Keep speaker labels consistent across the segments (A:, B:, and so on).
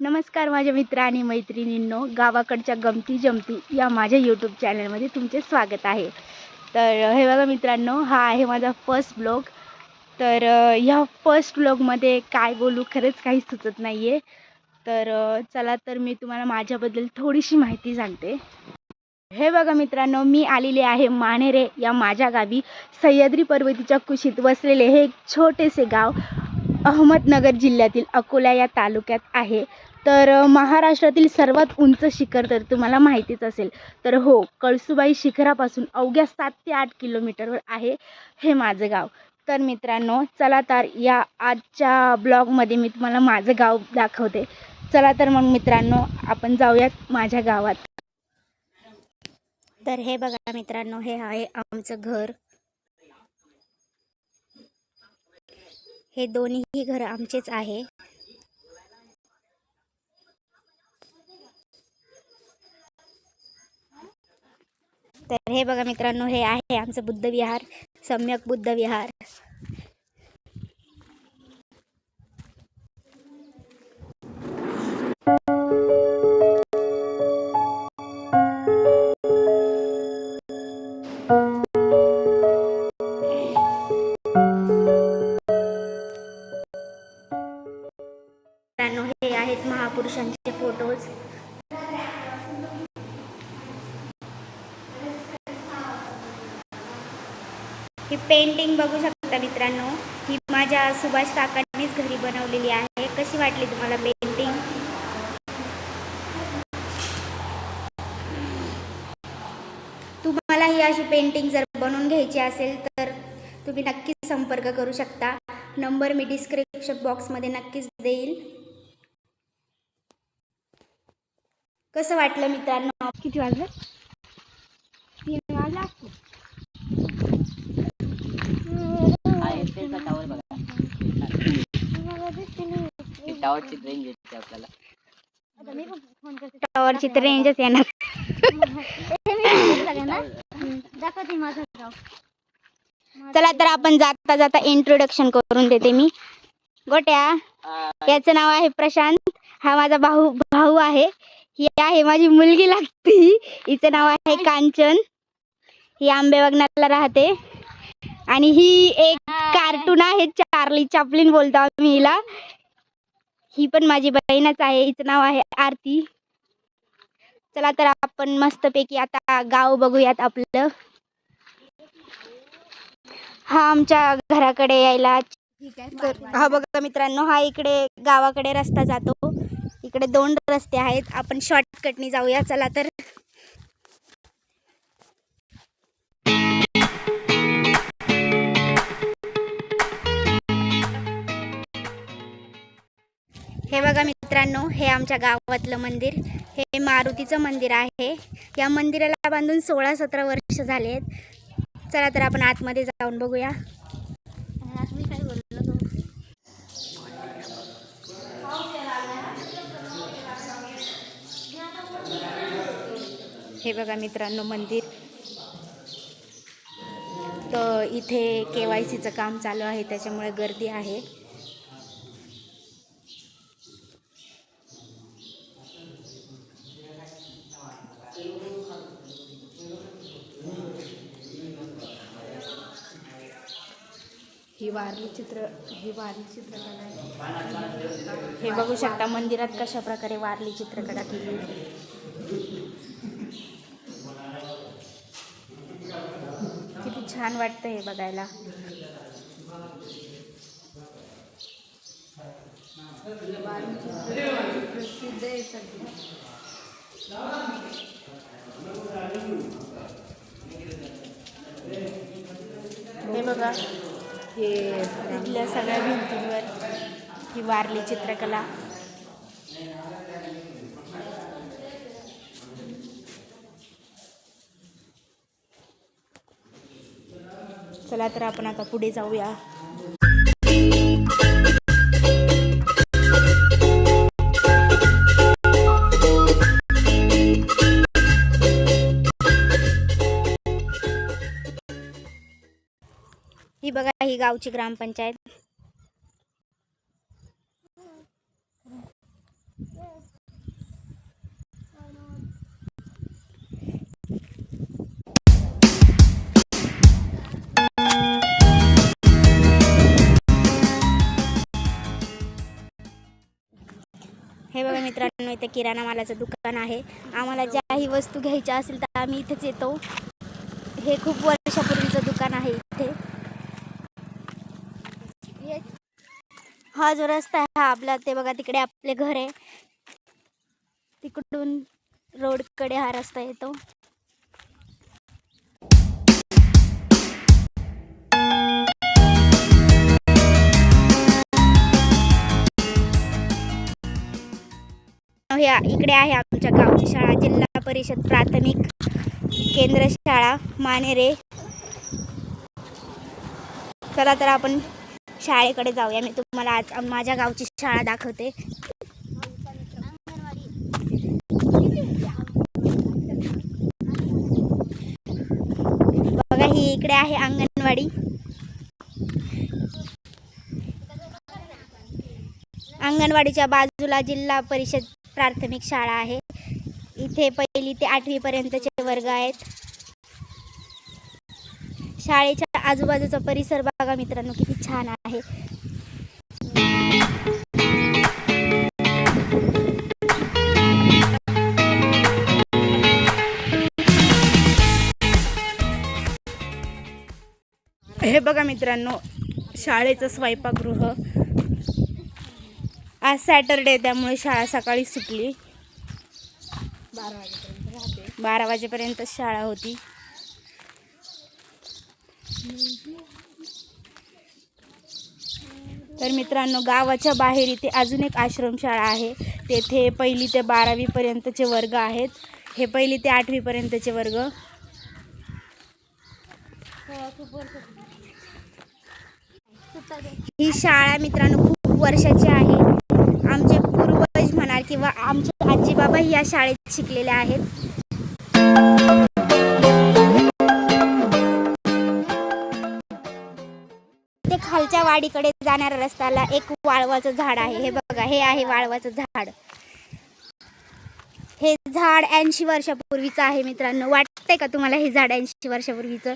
A: नमस्कार माझ्या मित्र आणि मैत्रिणींनो गावाकडच्या गमती जमती या माझ्या यूट्यूब चॅनलमध्ये तुमचे स्वागत आहे. तर हे बघा मित्रांनो हा आहे माझा फर्स्ट ब्लॉग तर ह्या फर्स्ट ब्लॉगमध्ये काय बोलू खरंच काही सुचत नाही आहे तर चला तर मी तुम्हाला माझ्याबद्दल थोडीशी माहिती सांगते. हे बघा मित्रांनो मी आलेले आहे माणेरे या माझ्या गावी. सह्याद्री पर्वतीच्या कुशीत वसलेले हे एक छोटेसे गाव अहमदनगर जिल्ह्यातील अकोला या तालुक्यात आहे. तर महाराष्ट्रातील सर्वात उंच शिखर तर तुम्हाला माहितीच असेल. तर हो कळसुबाई शिखरापासून अवघ्या सात ते आठ किलोमीटरवर आहे हे माझं गाव. तर मित्रांनो चला तर या आजच्या ब्लॉगमध्ये मी तुम्हाला माझं गाव दाखवते. चला तर मग मित्रांनो आपण जाऊयात माझ्या गावात. तर हे बघा मित्रांनो हे आहे आमचं घर. हे दोन्हीही घर आमचेच आहे. तर हे बघा मित्रांनो हे आहे आमचं बुद्ध विहार सम्यक बुद्ध विहार you. ही पेंटिंग बघू शकता मित्रांनो. ही माझ्या सुभाष काकांनीच घरी बनवलेली आहे. कशी वाटली तुम्हाला पेंटिंग तुम्हाला ही अशी पेंटिंग जर बनवून घ्यायची असेल तर तुम्ही नक्कीच संपर्क करू शकता. नंबर मी डिस्क्रिप्शन बॉक्समध्ये नक्कीच देईल. कसं वाटलं मित्रांनो? किती वाजलं? तीन वाजला
B: आयएसएलचा टावर बघा. टावरची रेंज येते आपल्याला.
A: टॉवरची तर रेंजच येणार. चला तर आपण जाता जाता इंट्रोडक्शन करून देते मी. गोट्या याचं नाव आहे प्रशांत. हा माझा भाऊ भाऊ आहे. ही आहे माझी मुलगी लागती. हिचं नाव आहे कांचन. ही आंबेवगनाला राहते. आणि ही एक कार्टून आहे चार्ली चापलिन बोलतो आम्ही हिला. ही पण माझी बहीणच आहे हिचं नाव आहे आरती. चला तर आपण मस्तपैकी आता गाव बघूयात आपलं. हा आमच्या घराकडे यायला हा बघा मित्रांनो हा इकडे गावाकडे रस्ता जातो. इकडे दोन रस्ते आहेत. आपण शॉर्टकटनी जाऊया. चला तर. हे बघा मित्रांनो हे आमच्या गावातलं मंदिर. हे मारुतीचं मंदिर आहे. या मंदिराला बांधून सोळा सतरा वर्ष झाले आहेत चला तर आपण आतमध्ये जाऊन बघूया. हे बघा मित्रांनो मंदिर. तर इथे के वाय सीचं काम चालू आहे त्याच्यामुळे गर्दी आहे. ही वारली चित्र ही वारली चित्रकला आहे. हे बघू शकता मंदिरात कशा प्रकारे वारली चित्रकला केली किती छान वाटतं हे बघायला. हे बघा. हे तिथल्या सगळ्या भिंतींवर ही वारली चित्रकला. चला तर आपण आता पुढे जाऊया. ही गावची ग्रामपंचायत. हे बघा मित्रांनो इथे किराणा मालाचं दुकान आहे. आम्हाला ज्याही वस्तू घ्यायच्या असेल तर आम्ही इथेच येतो. हे खूप वर्षापूर्वीचं दुकान आहे. हा जो रस्ता आहे हा आपला ते बघा तिकडे आपले घर आहे. तिकडून रोडकडे हा रस्ता येतो. ह्या इकडे आहे आमच्या गावची शाळा जिल्हा परिषद प्राथमिक केंद्र शाळा मानेरे. चला तर आपण शाळेकडे जाऊया. मी तुम्हाला आज माझ्या गावची शाळा दाखवते. बघा ही इकडे आहे अंगणवाडी. अंगणवाडीच्या बाजूला जिल्हा परिषद प्राथमिक शाळा आहे. इथे पहिली ते आठवी पर्यंतचे वर्ग आहेत. शाळेच्या आजूबाजूचा परिसर बघा मित्रांनो किती छान आहे. हे बघा मित्रांनो शाळेचं स्वयंपाकगृह. आज सॅटरडे त्यामुळे शाळा सकाळी सुटली. बारा वाजेपर्यंत शाळा होती. तर मित्रांनो गावाच्या बाहेर इथे अजून एक आश्रमशाळा आहे. तेथे पहिली ते बारावी पर्यंतचे वर्ग आहेत. हे पहिली ते आठवी पर्यंतचे वर्ग. ही शाळा मित्रांनो खूप वर्षाची आहे. आमचे पूर्वज म्हणाल किंवा आमचे आजी बाबा या शाळेत शिकलेले आहेत. खालच्या वाडीकडे जाणाऱ्या रस्त्याला एक वाळवाचं झाड आहे. हे बघा हे आहे वाळवाचं झाड. हे झाड ऐंशी वर्षापूर्वीचं आहे मित्रांनो. वाटतंय का तुम्हाला हे झाड ऐंशी वर्षापूर्वीचं?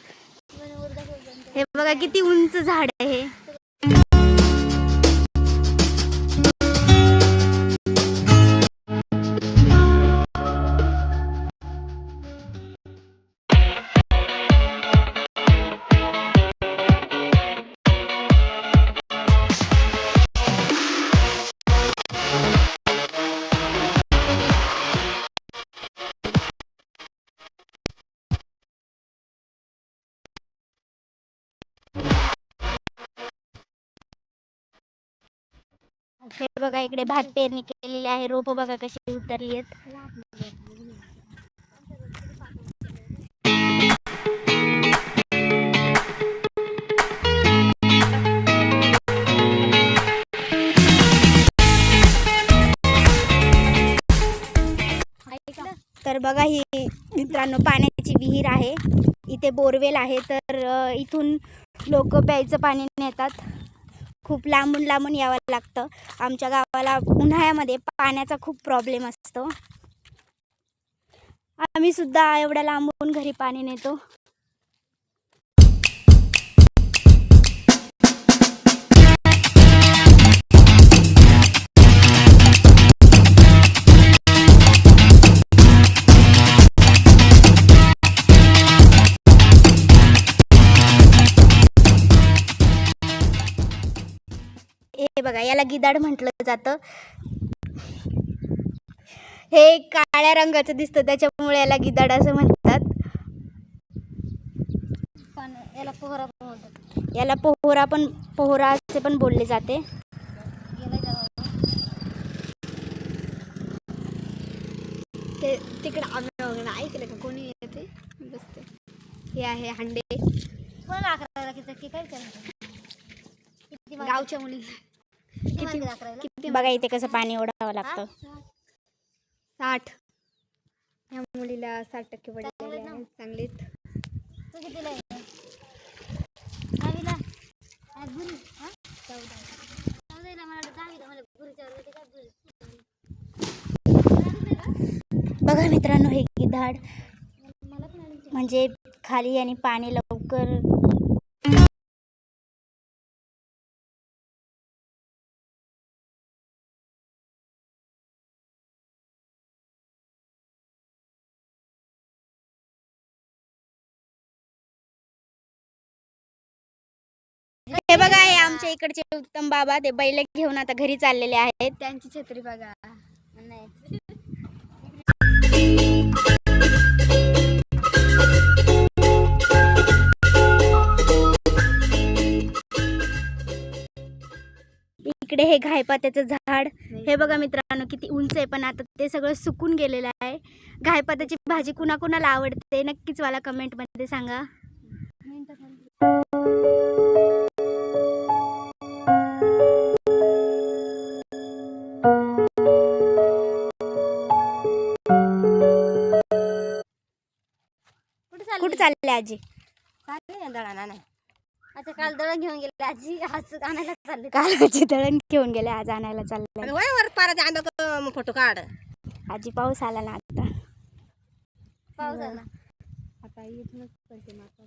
A: हे बघा किती उंच झाड आहे हे. हे बघा इकडे भात पेरणी केलेली आहे. रोप बघा कशी उतरली आहेत. तर बघा ही मित्रांनो पाण्याची विहीर आहे. इथे बोरवेल आहे. तर इथून लोक प्यायचं पाणी नेतात. खूप लांबून लांबून यावं लागतं. आमच्या गावाला उन्हाळ्यामध्ये पाण्याचा खूप प्रॉब्लेम असतो. आम्ही सुद्धा एवढ्या लांबून घरी पाणी नेतो. बघा याला गिदाड म्हटलं जातं. हे काळ्या रंगाचं दिसतं त्याच्यामुळे याला गिदाड असं म्हणतात.
C: याला पोहरा पण म्हणतात
A: याला पोहरा पण पोहरा असे पण बोलले जाते. ते तिकडे आम्ही वगैरे ऐकलं का? कोणी येते बसते. हे आहे हांडे.
C: कोणाला अकराला किती काय
A: गावच्या मुली
C: किती?
A: किती बघा इथे कसं पाणी ओढावं लागतं? साठ. ह्या मुलीला साठ टक्के पडलेले
C: चांगलेत
A: बघा मित्रांनो हे
C: आली
A: म्हणजे खाली आणि पाणी लवकर हे बघा हे आमच्या इकडचे उत्तम बाबा ते बैल घेऊन आता घरी चाललेले आहेत.
C: त्यांची छत्री बघा. नाही.
A: इकडे हे घायपात्याचं झाड. हे बघा मित्रांनो किती उंच आहे पण आता ते सगळं सुकून गेलेलं आहे. घायपात्याची भाजी कुणाकुणाला आवडते नक्कीच मला कमेंटमध्ये सांगा. आजी.
C: चालली ना दळण नाही अच्छा काल दळण घेऊन गेले आजी. आज आणायला चालले.
A: काल आजी दळण घेऊन गेले आज आणायला चाललंय
D: वर पारा आंबा फोटो काढ.
A: आजी पाऊस आला ना आता.
C: पाऊस आला.
A: आता इथूनच करते माता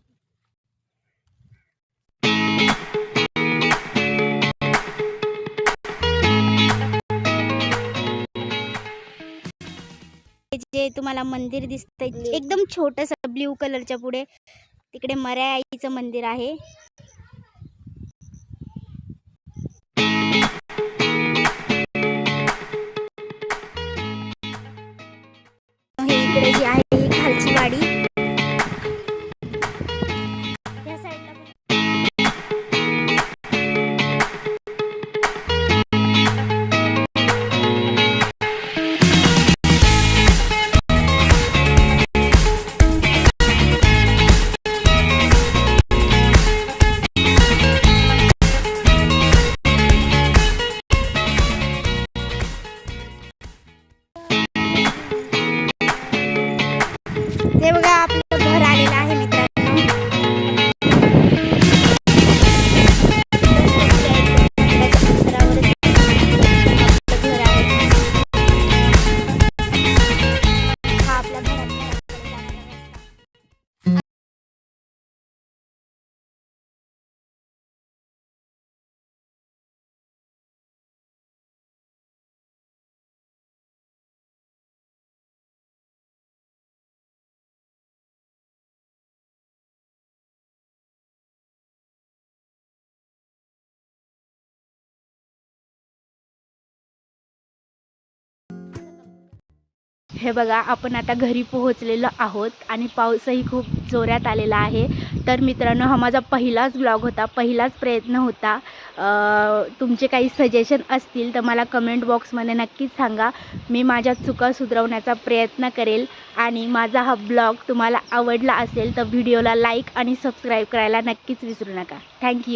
A: जे तुम्हाला मंदिर दिसतंय एकदम छोटस ब्ल्यू कलरच्या पुढे. तिकडे मर्या आईचं मंदिर आहे. हे बघा आपण आता घरी पोहोचलेलो आहोत आणि पाऊसही खूप जोरात आलेला आहे. तर मित्रांनो हा माझा पहिलाच ब्लॉग होता पहिलाच प्रयत्न होता. तुमचे काही सजेशन असतील तर मला कमेंट बॉक्समध्ये नक्कीच सांगा. मी माझ्या चुका सुधारवण्याचा प्रयत्न करेल आणि माझा हा ब्लॉग तुम्हाला आवडला असेल तर व्हिडिओला लाईक आणि सबस्क्राईब करायला नक्कीच विसरू नका. थँक्यू